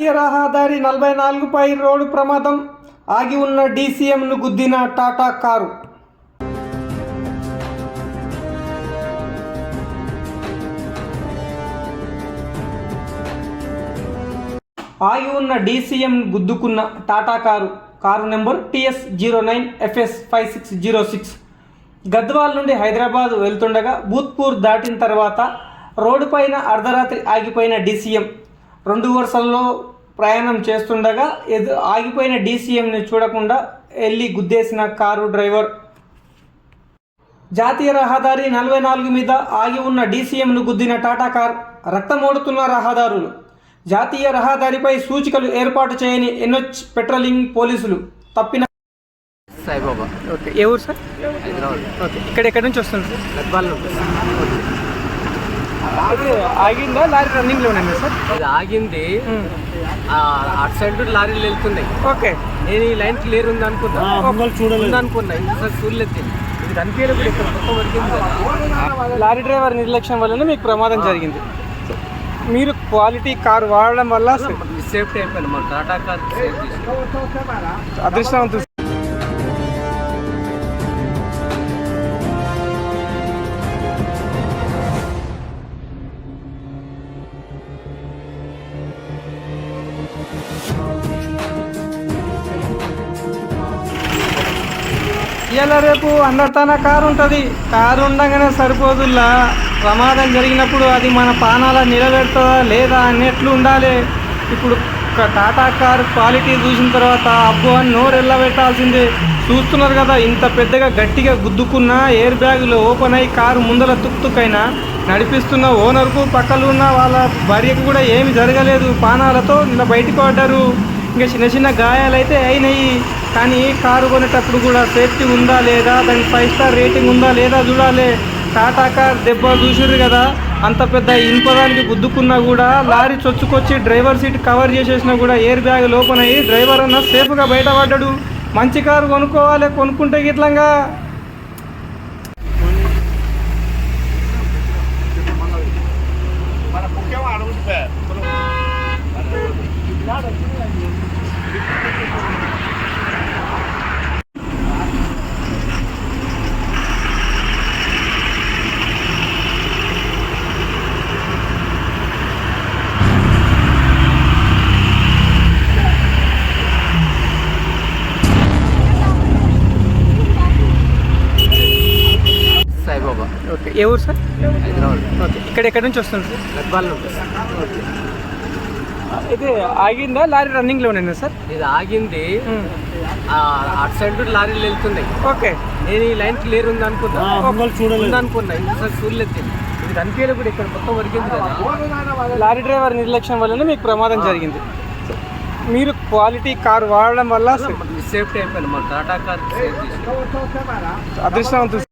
జాతీయ రహదారి నలభై నాలుగుపై రోడ్డు ప్రమాదం ఆగి ఉన్న డీసీఎంను గుద్దిన టాటా కారు. ఆగి ఉన్న DCM గుద్దుకున్న Tata car car number TS zero nine FS five six zero six. Gadwal నుండి హైదరాబాద్ వెళ్తుండగా భూత్పూర్ దాటిన తర్వాత రోడ్డుపైన అర్ధరాత్రి ఆగిపోయిన డీసీఎం. రెండు వరుసల్లో ప్రయాణం చేస్తుండగా ఎదు ఆగిపోయిన డీసీఎంని చూడకుండా వెళ్ళి గుద్దేసిన కారు డ్రైవర్. జాతీయ రహదారి నలభై నాలుగు మీద ఆగి ఉన్న డీసీఎంను గుద్దిన టాటా కార్ రక్తమోడుతున్న రహదారులు. జాతీయ రహదారిపై సూచికలు ఏర్పాటు చేయని ఎన్హెచ్ పెట్రోలింగ్ పోలీసులు తప్పిన సాయిబాబా. ఓకే ఏ ఊరు సార్? ఓకే ఇక్కడ ఎక్కడి నుంచి వస్తుంది అయితే ఆగిందా? లారీ రన్నింగ్లో ఉన్నాను సార్? ఇది ఆగింది. ఆ, అటు సైడ్ లారీలు వెళ్తున్నాయి. ఓకే. నేను ఈ లైన్ క్లియర్ ఉంది అనుకున్నా ఉంది అనుకున్నా ఇంకోసారి చూడలేదు. ఇది కనిపించలేదు కూడా ఇక్కడ మొత్తం లారీ డ్రైవర్ నిర్లక్ష్యం వల్లనే మీకు ప్రమాదం జరిగింది. మీరు క్వాలిటీ కార్ వాడడం వల్ల సేఫ్టీ అయిపోయింది. టాటా కార్ సేఫ్ చేసి ఇలా రేపు అందరితోన కారు ఉంటుంది. కారు ఉండగానే సరిపోదుల్లా ప్రమాదం జరిగినప్పుడు అది మన పానాల నిలబెడుతుందా లేదా అన్నట్లు ఉండాలి. ఇప్పుడు ఒక టాటా కార్ క్వాలిటీ చూసిన తర్వాత అబ్బో అని నోరు వెళ్ళబెట్టాల్సిందే చూస్తున్నారు కదా ఇంత పెద్దగా గట్టిగా గుద్దుకున్న ఎయిర్ బ్యాగులు ఓపెన్ అయ్యి కారు ముందర తుక్తుకైనా నడిపిస్తున్న ఓనర్కు పక్కలు ఉన్న వాళ్ళ భార్యకు కూడా ఏమి జరగలేదు. పానాలతో ఇలా బయటకు పడ్డారు. ఇంకా చిన్న చిన్న గాయాలైతే అయినాయి. కానీ కారు కొనేటప్పుడు కూడా సేఫ్టీ ఉందా లేదా దానికి ఫైవ్ స్టార్ రేటింగ్ ఉందా లేదా చూడాలి. టాటా కార్ దెబ్బ చూసిర్రు కదా అంత పెద్ద ఇనుపదానికి గుద్దుకున్నా కూడా లారీ చొచ్చుకొచ్చి డ్రైవర్ సీట్ కవర్ చేసేసినా కూడా ఎయిర్ బ్యాగ్ లోపల డ్రైవర్ అన్న సేఫ్గా బయటపడ్డాడు. మంచి కారు కొనుక్కోవాలి కొనుక్కుంటే గిట్లంగా సాయిబాబా ఓకే ఏ ఊరు సార్? హైదరాబాద్. ఓకే. ఇక్కడ ఎక్కడి నుంచి వస్తుంది గద్వాల్ ఉంటుంది అయితే ఆగిందా? లారీ రన్నింగ్లో ఉన్నాను సార్? ఇది ఆగింది. ఆ, అటు సైడ్ లారీలు వెళ్తున్నాయి. ఓకే. నేను ఈ లైన్ క్లియర్ ఉంది అనుకున్నా అనుకున్నా ఇంకోసారి చూడలేదు. ఇది కనిపించలేదు కూడా ఇక్కడ మొత్తం వరికింది కదా. లారీ డ్రైవర్ నిర్లక్ష్యం వల్లనే మీకు ప్రమాదం జరిగింది. మీరు క్వాలిటీ కార్ వాడడం వల్ల సేఫ్టీ అయిపోయింది. మన టాటా కార్ అదృష్టవంతులు.